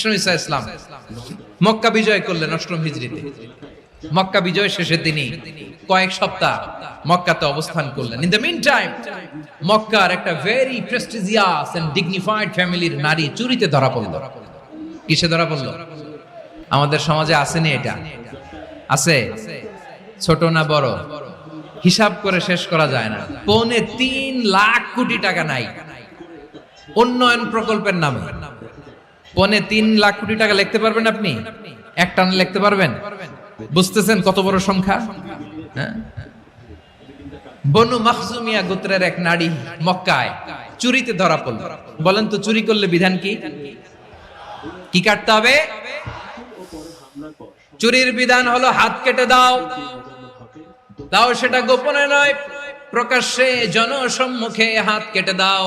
বিষ্ণু ইসা ইসলাম। মক্কা বিজয় করলেন অষ্টম হিজড়িতে। মক্কা বিজয় শেষের দিনই কয়েক সপ্তাহ মক্কাতে অবস্থান করলেন। ইন দ্য মিন টাইম মক্কার একটা ভেরি প্রেস্টিজিয়াস এন্ড ডিগনিফাইড ফ্যামিলির নারী চুরিতে ধরা পড়ল। কিসে ধরা পড়ল? আমাদের সমাজে আসেনি এটা। আছে? ছোট না বড়? হিসাব করে শেষ করা যায় না। পৌনে তিন লাখ কোটি টাকা নাই। উন্নয়ন প্রকল্পের নামে। পৌনে তিন লাখ কোটি টাকা লিখতে পারবেন আপনি? এক টানে লিখতে পারবেন? বুঝতেছেন কত বড় সংখ্যা? হ্যাঁ? বনু মাখজুমিয়া গোত্রের এক নারী মক্কায় চুরিতে ধরা পড়ল। বলেন তো চুরি করলে বিধান কি? কি কাটতে হবে? চুরির বিধান হলো হাত কেটে দাও। দাও সেটা গোপনে নয়, প্রকাশ্যে জনসম্মুখে হাত কেটে দাও।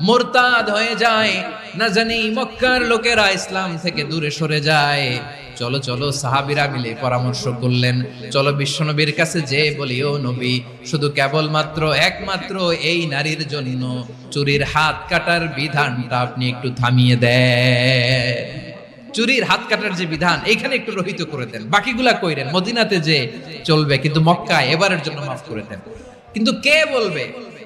মোরতাদ হয়ে যায়। না জানি মক্কার লোকেরা ইসলাম থেকে দূরে সরে যায়। চলো চলো, সাহাবিরা মিলে পরামর্শ করলেন। চলো বিশ্বনবীর কাছে যে বলি, ও নবী, শুধু কেবলমাত্র, একমাত্র এই নারীর জন্য চুরির হাত কাটার বিধানটা আপনি একটু থামিয়ে দেন। চুরির হাত কাটার যে বিধান এখানে একটু রহিত করে দেন। বাকিগুলা কইরেন, মদিনাতে যে চলবে, কিন্তু মক্কায় এবারের জন্য মাফ করে দেন। কিন্তু কে বলবে?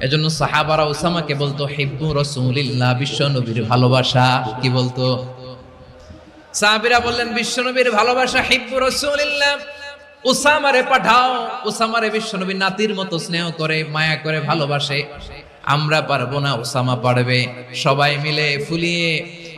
এজন্য সাহাবারা ওসামাকে বলতো, হিব্বু রসুলিল্লাহ বিশ্বনবীর ভালোবাসা। কি বলতো? সাহাবিরা বললেন, বিশ্ব নবীর ভালোবাসা, হিব্বু রসুলিল্লাহ। ওসামারে পাঠাও। উসামারে বিশ্বনবী নাতির মতো স্নেহ করে, মায়া করে ভালোবাসে। আমরা পারব না ওসামা পারবে। সবাই মিলে ফুলিয়ে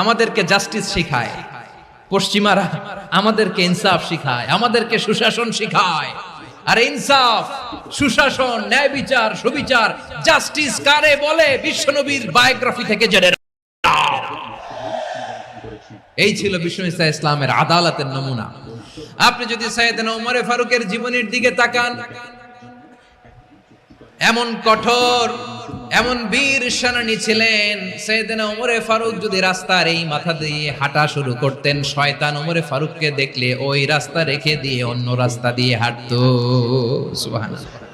আমাদেরকে জাস্টিস শিখায়। পশ্চিমারা আমাদেরকে ইনসাফ শিখায়, আমাদেরকে সুশাসন শিখায়। আর ইনসাফ, সুশাসন, ন্যায় বিচার, সুবিচার, জাস্টিস কারে বলে বিশ্বনবীর বায়োগ্রাফি থেকে জেনে এই ছিল বিষ্ণু ইসা ইসলামের আদালতের নমুনা। আপনি যদি উমরে ফারুকের জীবনের দিকে তাকান, এমন কঠোর এমন বীর সেনানী ছিলেন, সেদিন ওমরে ফারুক যদি রাস্তার এই মাথা দিয়ে হাঁটা শুরু করতেন, শয়তান ওমরে ফারুককে দেখলে ওই রাস্তা রেখে দিয়ে অন্য রাস্তা দিয়ে হাঁটতো। সুবহানাল্লাহ।